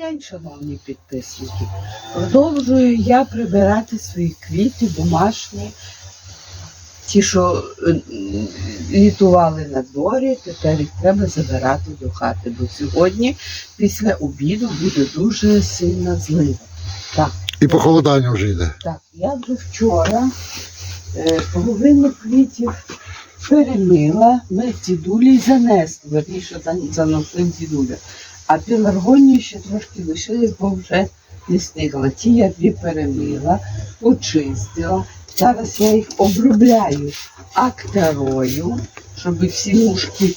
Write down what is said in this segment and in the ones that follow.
день, шановні підписники. Продовжую я прибирати свої квіти домашні. Ті, що е, літували на дворі, тепер їх треба забирати до хати. Бо сьогодні, після обіду, буде дуже сильна злива. Так, І похолодання вже йде. так, я вже вчора е, половину квітів перемила, ми з дідулі занесли, верніше зан- заносив дідуля. А пеларгонії ще трошки лишились, бо вже не встигла. Ті я дві перемила, почистила. Зараз я їх обробляю актарою, щоб всі мушки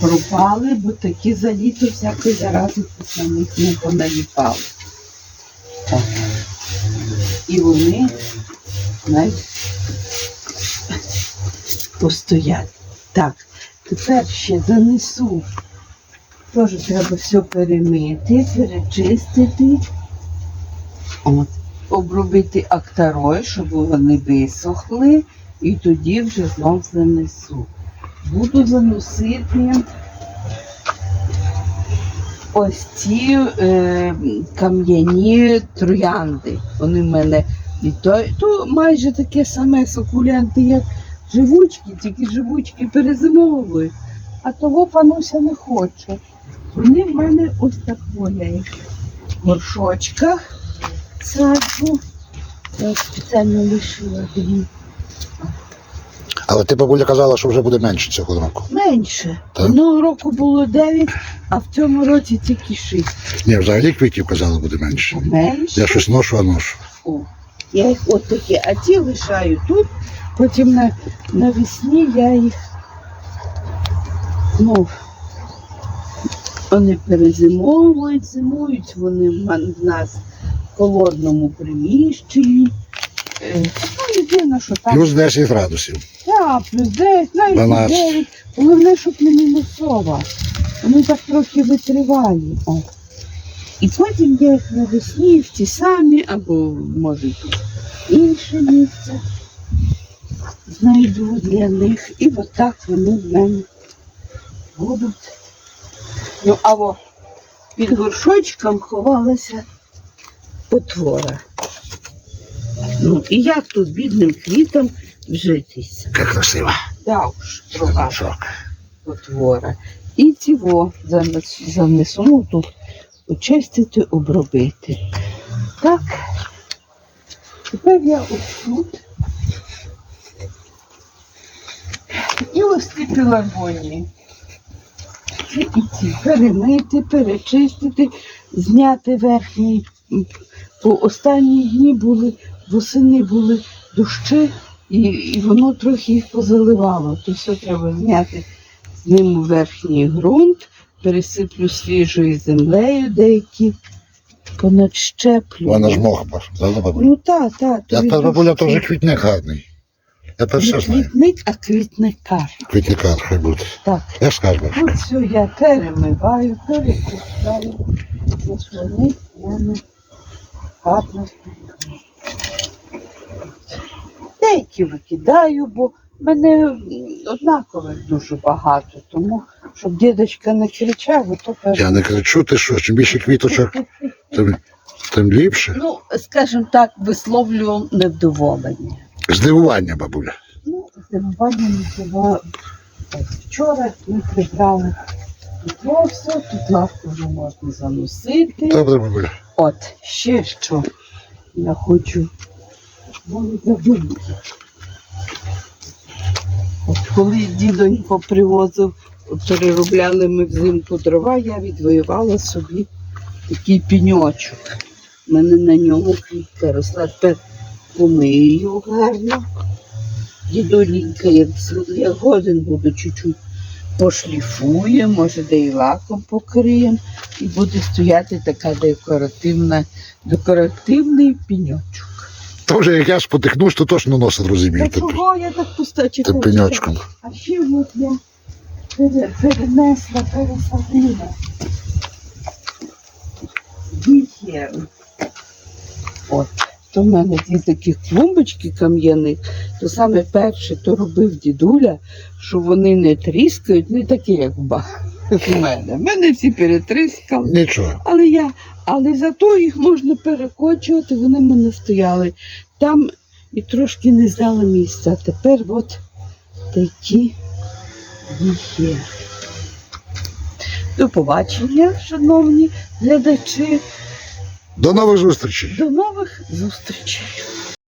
пропали, бо такі за літо всякої зарази тут них не поналіпали. І вони навіть постоять. Так, тепер ще занесу. Теж треба все перемити, перечистити. От. Обробити актарою, щоб вони висохли, і тоді вже знов занесу. Буду заносити ось ці е, кам'яні троянди. Вони в мене і то, то майже таке саме сукулянти, як живучки, тільки живучки перезимовують. А того пануся не хоче. Вони в мене ось так я їх в горшочках саджу. Я спеціально лишила дві. Але ти, бабуля, казала, що вже буде менше цього року. Менше. Так? Одного року було 9, а в цьому році тільки 6. Ні, взагалі квітів казала буде менше. Менше. Я щось ношу, а ношу. О, я їх от такі, а ті лишаю тут, потім на, навесні я їх ну, вони перезимовують, зимують вони в нас в холодному приміщенні. Е, Ну, єдине, що там Плюс 10 градусів. так, плюс 9, навіть 12. 9. Головне, щоб не мінусова. Вони так трохи витривалі. О. І потім я їх навесні в ті самі, або може тут інше місце знайду для них. І отак вони в мене будуть. Ну, а во під горшочком ховалася потвора. Ну, і як тут бідним квітам вжитися? Як красиво. Да уж, друга потвора. І цього ну, тут очистити, обробити. Так. Тепер я ось тут. І ось ці пеларгонії. І ці перемити, перечистити, зняти верхній. Бо останні дні були, восени були дощі, і, і воно трохи їх позаливало. То все треба зняти з ним верхній ґрунт, пересиплю свіжою землею деякі, понадщеплю. Вона ж мох, правда, бабуля? Ну так, так. Та бабуля теж квітник гарний. Я то все знаю. Квітник, а квітникар. Квітникар хай буде. Так. Я скажу, все я перемиваю, мене гарно. Деякі викидаю, бо мене однакових дуже багато, тому щоб дідочка не кричав, то Я не кричу, ти що, чим більше квіточок, тим, тим ліпше. Ну, скажімо так, висловлюю невдоволення. Здивування, бабуля. Ну, здивування не було. Вчора ми прибрали все, тут лавку вже можна заносити. Добре, бабуля. От, ще що я хочу ну, забути. От коли дідонько привозив, переробляли ми взимку дрова, я відвоювала собі такий піньочок. У мене на ньому квітка росла, помию гарно. Дідолінька, як, як годин буду чуть-чуть пошліфує, може, де і лаком покриємо, і буде стояти така декоративна, декоративний піньочок. То вже як я спотикнусь, то точно носа Та розіб'ю тим, чого я так пустачу? пеньочком. А ще от я пере- перенесла, пересадила. Дітє. То в мене ті такі клумбочки кам'яні, то саме перше, то робив дідуля, що вони не тріскають, не такі, як в мене. В мене всі перетрискали. Нічого. Але я, але зато їх можна перекочувати, вони в мене стояли там і трошки не знали місця. А тепер от такі є. До побачення, шановні глядачі. До нових зустрічей. До нових зустрічей.